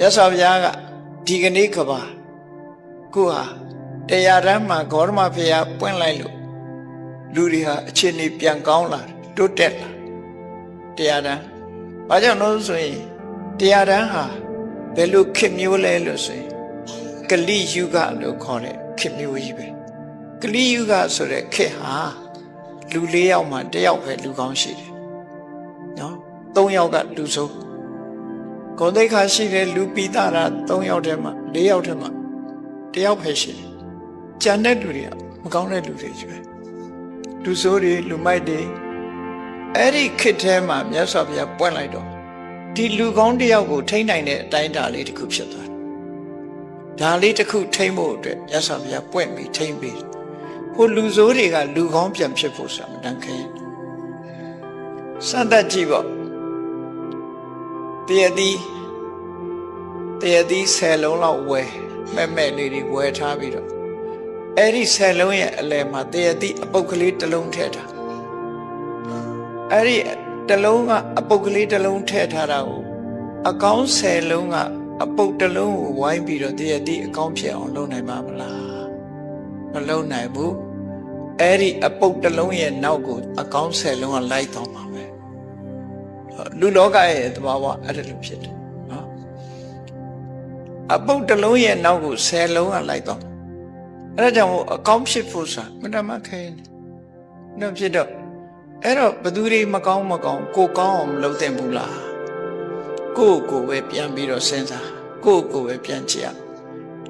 မြတ်စွာဘုရားကဒီကနေ့ကဘာခုဟာတရားဓမ္မဂေါရမဖေယပွင့်လိုက်လို့လူတွေဟာအခြေအနေပြန်ကောင်းလာတယ်တိုးတက်လာတရားဓမ္မဘာကြောင့်လို့ဆိုရင်တရားဓမ္မဟာဘယ်လိုခေတ်မျိုးလဲလို့ဆိုရင်ကလိယုဂလို့ခေါ်တဲ့ခေတ်မျိုးကြီးပဲကလိယုဂဆိုတဲ့ခေတ်ဟာလူ၄ယောက်မှတစ်ယောက်ပဲလူကောင်းရှိတယ်နော်၃ယောက်ကလူဆိုး ဂုံတိတ်ခါရှိတဲ့လူပိသတာ3ယောက်ထဲမှာ4ယောက်ထဲမှာတယောက်ပဲရှိတယ်။ကြံတဲ့လူတွေကမကောင်းတဲ့လူတွေကြီးပဲ။လူဆိုးတွေလူမိုက်တွေအဲ့ဒီခေတ်ထဲမှာမြတ်စွာဘုရားပွင့်လိုက်တော့ဒီလူကောင်းတယောက်ကိုထိန်းနိုင်တဲ့အတိုင်းအတာလေးတစ်ခုဖြစ်သွားတယ်။ဒါလေးတစ်ခုထိန်းဖို့အတွက်မြတ်စွာဘုရားပွင့်ပြီးထိန်းပြီးဟိုလူဆိုးတွေကလူကောင်းပြန်ဖြစ်ဖို့ဆိုတာမတန်ခဲ။စံသက်ကြည့်ပေါ့တရသည် တရသီးဆယ်လုံးလောက်ဝယ်မဲ့မဲ့လေးတွေဝယ်ထားပြီးတော့အဲ့ဒီဆယ်လုံးရဲ့အလယ်မှာတရသီးအပုတ်ကလေးတစ်လုံးထည့်ထားအဲ့ဒီတစ်လုံးကအပုတ်ကလေးတစ်လုံးထည့်ထားတာကိုအကောင်းဆယ်လုံးကအပုတ်တစ်လုံးကိုဝိုင်းပြီးတော့တရသီးအကောင်းဖြစ်အောင်လုပ်နိုင်မှာမလားမလုပ်နိုင်ဘူးအဲ့ဒီအပုတ်တစ်လုံးရဲ့နောက်ကိုအကောင်းဆယ်လုံးကလိုက်တော့မှာပဲလူလောကရဲ့သဘာဝအဲ့ဒါလိုဖြစ်တယ်နော် အပုတ်တစ်လုံးရဲ့နောက်ကိုဆယ်လုံးကလိုက်တော့အဲ့ဒါကြောင့်မို့အကောင်းဖြစ်ဖို့ဆိုတာမတမခဲနေတော့ဖြစ်တော့အဲ့တော့ဘသူတွေမကောင်းမကောင်းကိုကောင်းအောင်မလုပ်သင့်ဘူးလားကိုယ့်ကိုယ်ပဲပြန်ပြီးတော့စဉ်းစားကိုယ့်ကိုယ်ပဲပြန်ကြည့်ရ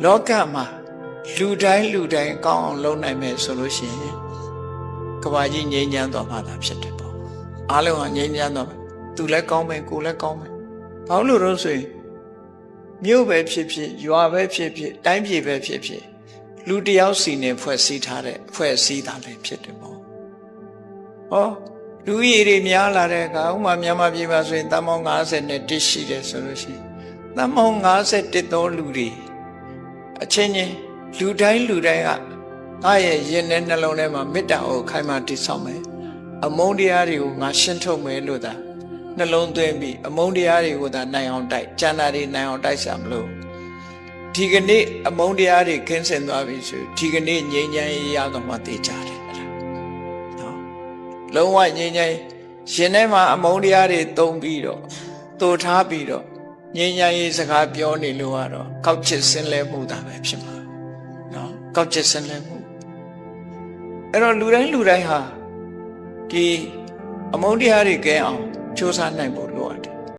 လောကမှာလူတိုင်းလူတိုင်းကောင်းအောင်လုပ်နိုင်မယ်ဆိုလို့ရှိရင်ကဘာကြီးငြိမ်းချမ်းသွားမှသာဖြစ်တယ်ပေါ့အားလုံးကငြိမ်းချမ်းသွားမယ်သူလည်းကောင်းမယ်ကိုယ်လည်းကောင်းမယ်ဘာလို့လို့ဆိုရင် မြို့ပဲဖြစ်ဖြစ်ရွာပဲဖြစ်ဖြစ်တိုင်းပြည်ပဲဖြစ်ဖြစ်လူတစ်ယောက်စီနေဖွဲ့စည်းထားတဲ့ဖွဲ့စည်းတာလည်းဖြစ်တယ်ပေါ့ဟောလူရည်တွေများလာတဲ့အခါဥမာမြန်မာပြည်မှာဆိုရင်တန်ပေါင်း50နဲ့တစ်ရှိတယ်ဆိုလို့ရှိရင်တန်ပေါင်း51သောလူတွေအချင်းချင်းလူတိုင်းလူတိုင်းကငါရဲ့ရင်ထဲနှလုံးထဲမှာမေတ္တာကိုခိုင်မာတည်ဆောက်မယ်အမုန်းတရားတွေကိုငါရှင်းထုတ်မယ်လို့သာ နှလုံးသွင်းပြီးအမုန်းတရားတွေကိုသာနိုင်အောင်တိုက်ကျန်တာတွေနိုင်အောင်တိုက်စားမလို့ဒီကနေ့အမုန်းတရားတွေခင်းဆင်သွားပြီဆိုဒီကနေ့ငြိမ်းချမ်းရေးရတော့မှသိကြတယ်အဲ့ဒါနော်လုံးဝငြိမ်းချမ်းရေးရှင်ထဲမှာအမုန်းတရားတွေတုံးပြီးတော့တူထားပြီးတော့ငြိမ်းချမ်းရေးစကားပြောနေလို့ကတော့ကောက်ချစ်ဆင်းလဲမှုတာပဲဖြစ်မှာနော်ကောက်ချစ်ဆင်းလဲမှုအဲ့တော့လူတိုင်းလူတိုင်းဟာဒီအမုန်းတရားတွေကဲအောင် စ조사နိုင်ဖို့လို